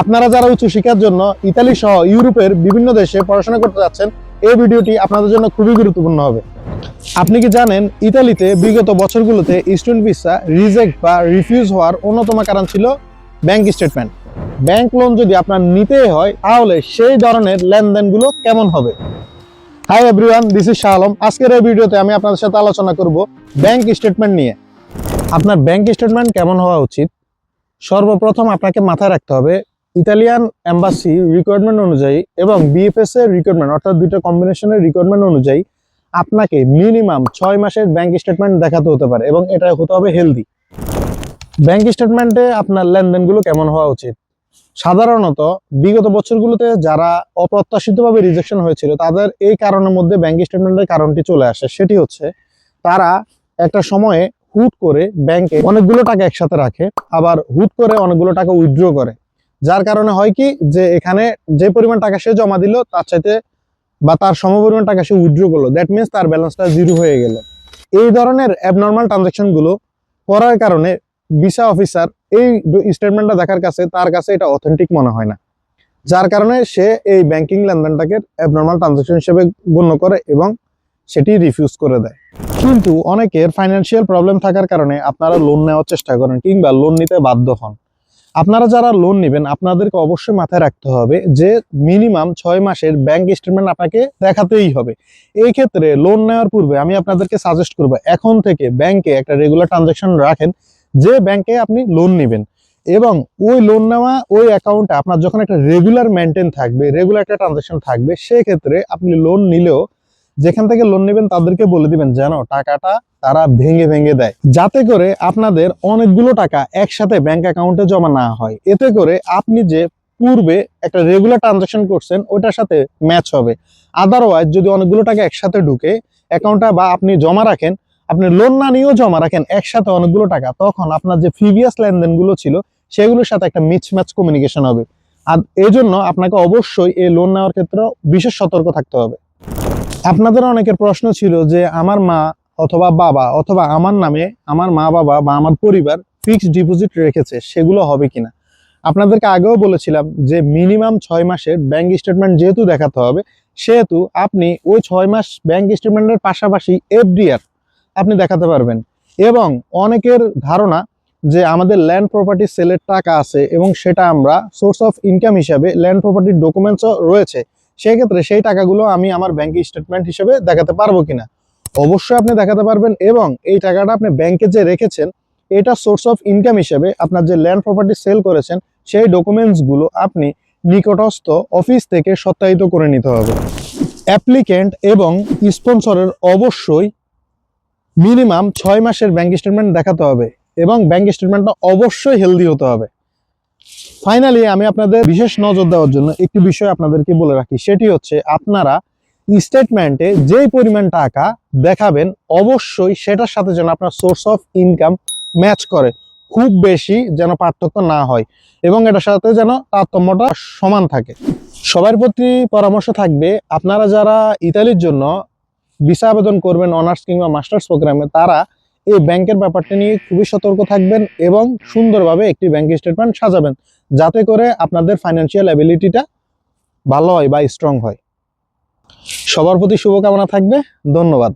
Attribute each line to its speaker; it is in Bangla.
Speaker 1: আপনারা যারা উচ্চশিক্ষার জন্য ইতালি সহ ইউরোপের বিভিন্ন দেশে পড়াশোনা করতে যাচ্ছেন, এই ভিডিওটি আপনাদের জন্য খুবই গুরুত্বপূর্ণ হবে। আপনি কি জানেন, ইতালিতে বিগত বছরগুলোতে স্টুডেন্ট ভিসা, রিজেক্ট বা রিফিউজ হওয়ার অন্যতম কারণ ছিল ব্যাংক স্টেটমেন্ট। ব্যাংক লোন যদি আপনার নিতে হয়, তাহলে সেই ধরনের লেনদেনগুলো কেমন হবে? Hi everyone this is Shah Alam আজকের এই ভিডিওতে আমি আপনাদের সাথে আলোচনা করব ব্যাংক স্টেটমেন্ট নিয়ে। আপনার ব্যাংক স্টেটমেন্ট কেমন হওয়া উচিত? সর্বপ্রথম আপনাকে মাথায় রাখতে হবে ইতালিয়ান এম্বাসি রিকোয়ারমেন্ট অনুযায়ী এবং বিএফএস এর রিকোয়ারমেন্ট অর্থাৎ দুইটা কম্বিনেশনের রিকোয়ারমেন্ট অনুযায়ী আপনাকে মিনিমাম ছয় মাসের ব্যাংক স্টেটমেন্ট দেখাতে হতে পারে এবং এটা হতে হবে হেলদি ব্যাংক স্টেটমেন্টে আপনার লেনদেনগুলো কেমন হওয়া উচিত? সাধারণত বিগত বছরগুলোতে যারা অপ্রত্যাশিতভাবে রিজেকশন হয়েছিল, তাদের এই কারণের মধ্যে ব্যাংক স্টেটমেন্টের কারণটি চলে আসে। সেটি হচ্ছে তারা একটা সময়ে হুট করে ব্যাংকে অনেকগুলো টাকা একসাথে রাখে, আবার হুট করে অনেকগুলো টাকা উইথড্র করে। যার কারণে হয় কি যে এখানে যে পরিমাণ টাকা সে জমা দিল, তার চাইতে বা তার সমপরিমাণ টাকা সে উইথড্র করল। দ্যাট মিনস তার ব্যালেন্সটা জিরো হয়ে গেল। এই ধরনের অ্যাবনর্মাল ট্রানজাকশনগুলো করার কারণে ভিসা অফিসার এই স্টেটমেন্টটা দেখার কাছে তার কাছে এটা অথেন্টিক মনে হয় না। যার কারণে সে এই ব্যাংকিং লেনদেনটাকে অ্যাবনর্মাল ট্রানজাকশন হিসেবে গণ্য করে এবং সেটি রিফিউজ করে দেয়। কিন্তু অনেকের ফাইন্যান্সিয়াল প্রবলেম থাকার কারণে আপনারা লোন নেওয়ার চেষ্টা করেন কিংবা লোন নিতে বাধ্য হন। আপনারা যারা লোন নেবেন, আপনাদেরকে অবশ্যই মাথায় রাখতে হবে যে মিনিমাম ছয় মাসের ব্যাংক স্টেটমেন্ট আপনাকে দেখাতেই হবে। এই ক্ষেত্রে লোন নেওয়ার পূর্বে আমি আপনাদেরকে সাজেস্ট করব, এখন থেকে ব্যাংকে একটা রেগুলার ট্রানজাকশন রাখেন, যে ব্যাংকে আপনি লোন নেবেন। এবং ওই লোন নেওয়া, ওই অ্যাকাউন্টে আপনার যখন একটা রেগুলার মেনটেন থাকবে রেগুলার একটা ট্রানজাকশন থাকবে, সেক্ষেত্রে আপনি লোন নিলেও যেখান থেকে লোন নেবেন তাদেরকে বলে দিবেন যেন টাকাটা তারা ভেঙে ভেঙে দেয়। যাতে করে আপনাদের অনেকগুলো টাকা একসাথে ব্যাংক অ্যাকাউন্টে জমা না হয়। এতে করে আপনি যে পূর্বে একটা রেগুলার ট্রানজাকশন করছেন ওটার সাথে ম্যাচ হবে। আদারওয়াইজ যদি অনেকগুলো টাকা একসাথে ঢুকে অ্যাকাউন্টটা বা আপনি জমা রাখেন, আপনি লোন না নিয়েও জমা রাখেন, একসাথে অনেকগুলো টাকা, তখন আপনার যে প্রিভিয়াস লেনদেনগুলো ছিল, সেগুলোর সাথে একটা মিসম্যাচ কমিউনিকেশন হবে। আর এই জন্য আপনাকে অবশ্যই এই লোন নেওয়ার ক্ষেত্রে বিশেষ সতর্ক থাকতে হবে। আপনাদের অনেকের প্রশ্ন ছিল যে, আমার মা অথবা বাবা অথবা আমার নামে আমার মা বাবা বা আমার পরিবার ফিক্সড ডিপোজিট রেখেছে, সেগুলো হবে কিনা? আপনাদেরকে আগেও বলেছিলাম যে মিনিমাম ছয় মাসের ব্যাংক স্টেটমেন্ট যেহেতু দেখাতে হবে, সেহেতু আপনি ওই ছয় মাস ব্যাংক স্টেটমেন্টের পাশাপাশি এফডিআর আপনি দেখাতে পারবেন। এবং অনেকের ধারণা যে আমাদের ল্যান্ড প্রপার্টি সেলের টাকা আছে এবং সেটা আমরা সোর্স অফ ইনকাম হিসাবে ল্যান্ড প্রপার্টির ডকুমেন্টসও রয়েছে, সেক্ষেত্রে সেই টাকাগুলো আমি আমার ব্যাংক স্টেটমেন্ট হিসেবে দেখাতে পারব কিনা? অবশ্যই আপনি দেখাতে পারবেন এবং এই টাকাটা আপনি ব্যাংকে যে রেখেছেন, এটা সোর্স অফ ইনকাম হিসেবে আপনার যে ল্যান্ড প্রপার্টি সেল করেছেন, সেই ডকুমেন্টসগুলো আপনি নিকটস্থ অফিস থেকে সত্যায়িত করে নিতে হবে। অ্যাপ্লিকেন্ট এবং স্পন্সরের অবশ্যই মিনিমাম ছয় মাসের ব্যাংক স্টেটমেন্ট দেখাতে হবে এবং ব্যাংক স্টেটমেন্টটা অবশ্যই হেলদি হতে হবে। ফাইনালি আমি আপনাদের বিশেষ নজর দেওয়ার জন্য একটি বিষয় আপনাদেরকে বলে রাখি, সেটি হচ্ছে আপনারা স্টেটমেন্টে যেই পরিমাণ টাকা দেখাবেন, অবশ্যই সেটার সাথে যেন আপনার সোর্স অফ ইনকাম ম্যাচ করে। খুব বেশি যেন পার্থক্য না হয় এবং এটার সাথে যেন তারতম্যটা সমান থাকে। সবার প্রতি পরামর্শ থাকবে, আপনারা যারা ইতালির জন্য ভিসা আবেদন করবেন অনার্স কিংবা মাস্টার্স প্রোগ্রামে তারা এই ব্যাংকের ব্যাপারটা নিয়ে খুবই সতর্ক থাকবেন এবং সুন্দরভাবে একটি ব্যাংক স্টেটমেন্ট সাজাবেন। যাতে করে আপনাদের ফাইন্যান্সিয়াল অ্যাবিলিটিটা ভালো হয় বা স্ট্রং হয়। সবার প্রতি শুভকামনা থাকবে। ধন্যবাদ।